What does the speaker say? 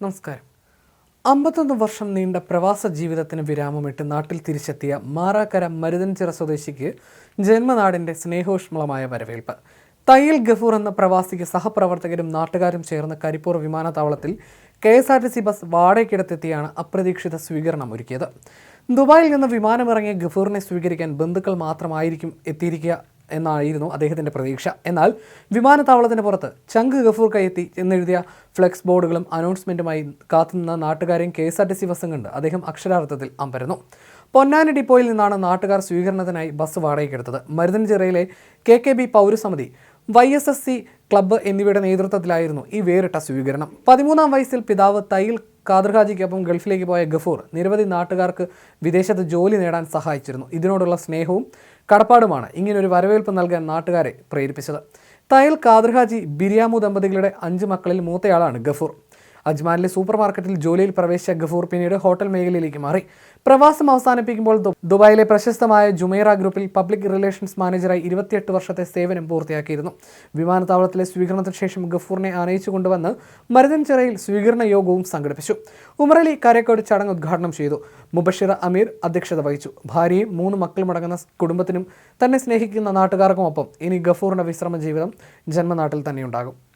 നമസ്കാരം. അമ്പത്തൊന്ന് വർഷം നീണ്ട പ്രവാസ ജീവിതത്തിന് വിരാമമിട്ട് നാട്ടിൽ തിരിച്ചെത്തിയ മാറാക്കര മരുതൻചിറ സ്വദേശിക്ക് ജന്മനാടിന്റെ സ്നേഹോഷ്മളമായ വരവേൽപ്പ്. തയ്യൽ ഗഫൂർ എന്ന പ്രവാസിക്ക് സഹപ്രവർത്തകരും നാട്ടുകാരും ചേർന്ന് കരിപ്പൂർ വിമാനത്താവളത്തിൽ K S R T C bus വാടകയ്ക്കിടത്തെത്തിയാണ് അപ്രതീക്ഷിത സ്വീകരണം ഒരുക്കിയത്. ദുബായിൽ നിന്ന് വിമാനമിറങ്ങിയ ഗഫൂറിനെ സ്വീകരിക്കാൻ ബന്ധുക്കൾ മാത്രമായിരിക്കും എത്തിയിരിക്കുക എന്നായിരുന്നു അദ്ദേഹത്തിന്റെ പ്രതീക്ഷ. എന്നാൽ വിമാനത്താവളത്തിന് പുറത്ത് ചങ്ക് ഗഫൂർ കയ്യെത്തി എന്നെഴുതിയ ഫ്ലെക്സ് ബോർഡുകളും അനൗൺസ്മെന്റുമായി കാത്തുനിന്ന നാട്ടുകാരെയും K S R T C ബസ്സും കണ്ട് അദ്ദേഹം അക്ഷരാർത്ഥത്തിൽ അമ്പരന്നു. പൊന്നാനി ഡിപ്പോയിൽ നിന്നാണ് നാട്ടുകാർ സ്വീകരണത്തിനായി ബസ് വാടകയ്ക്കെടുത്തത് മരുതൻചിറയിലെ K K B പൗരസമിതി Y S S C club എന്നിവയുടെ നേതൃത്വത്തിലായിരുന്നു ഈ വേറിട്ട സ്വീകരണം. പതിമൂന്നാം വയസ്സിൽ പിതാവ് തയ്യിൽ കാതൃഹാജിക്കൊപ്പം ഗൾഫിലേക്ക് പോയ ഗഫൂർ നിരവധി നാട്ടുകാർക്ക് വിദേശത്ത് ജോലി നേടാൻ സഹായിച്ചിരുന്നു. ഇതിനോടുള്ള സ്നേഹവും കടപ്പാടുമാണ് ഇങ്ങനൊരു വരവേൽപ്പ് നൽകാൻ നാട്ടുകാരെ പ്രേരിപ്പിച്ചത്. തയൽ കാദർഹാജി ബിരിയാമു ദമ്പതികളുടെ അഞ്ച് മക്കളിൽ മൂത്തയാളാണ് ഗഫൂർ. അജ്മാനിലെ സൂപ്പർ മാർക്കറ്റിൽ ജോലിയിൽ പ്രവേശിച്ച ഗഫൂർ പിന്നീട് ഹോട്ടൽ മേഖലയിലേക്ക് മാറി. പ്രവാസം അവസാനിപ്പിക്കുമ്പോൾ ദുബായിലെ പ്രശസ്തമായ ജുമൈറ ഗ്രൂപ്പിൽ പബ്ലിക് റിലേഷൻസ് മാനേജറായി ഇരുപത്തിയെട്ട് വർഷത്തെ സേവനം പൂർത്തിയാക്കിയിരുന്നു. വിമാനത്താവളത്തിലെ സ്വീകരണത്തിന് ശേഷം ഗഫൂറിനെ ആനയിച്ചു കൊണ്ടുവന്ന് മരുതൻചിറയിൽ സ്വീകരണ യോഗവും സംഘടിപ്പിച്ചു. ഉമറലി കരക്കോട് ചടങ്ങ് ഉദ്ഘാടനം ചെയ്തു. മുബഷിറ അമീർ അധ്യക്ഷത വഹിച്ചു. ഭാര്യയും മൂന്ന് മക്കളുമടങ്ങുന്ന കുടുംബത്തിനും തന്നെ സ്നേഹിക്കുന്ന നാട്ടുകാർക്കുമൊപ്പം ഇനി ഗഫൂറിന്റെ വിശ്രമ ജീവിതം ജന്മനാട്ടിൽ തന്നെയുണ്ടാകും.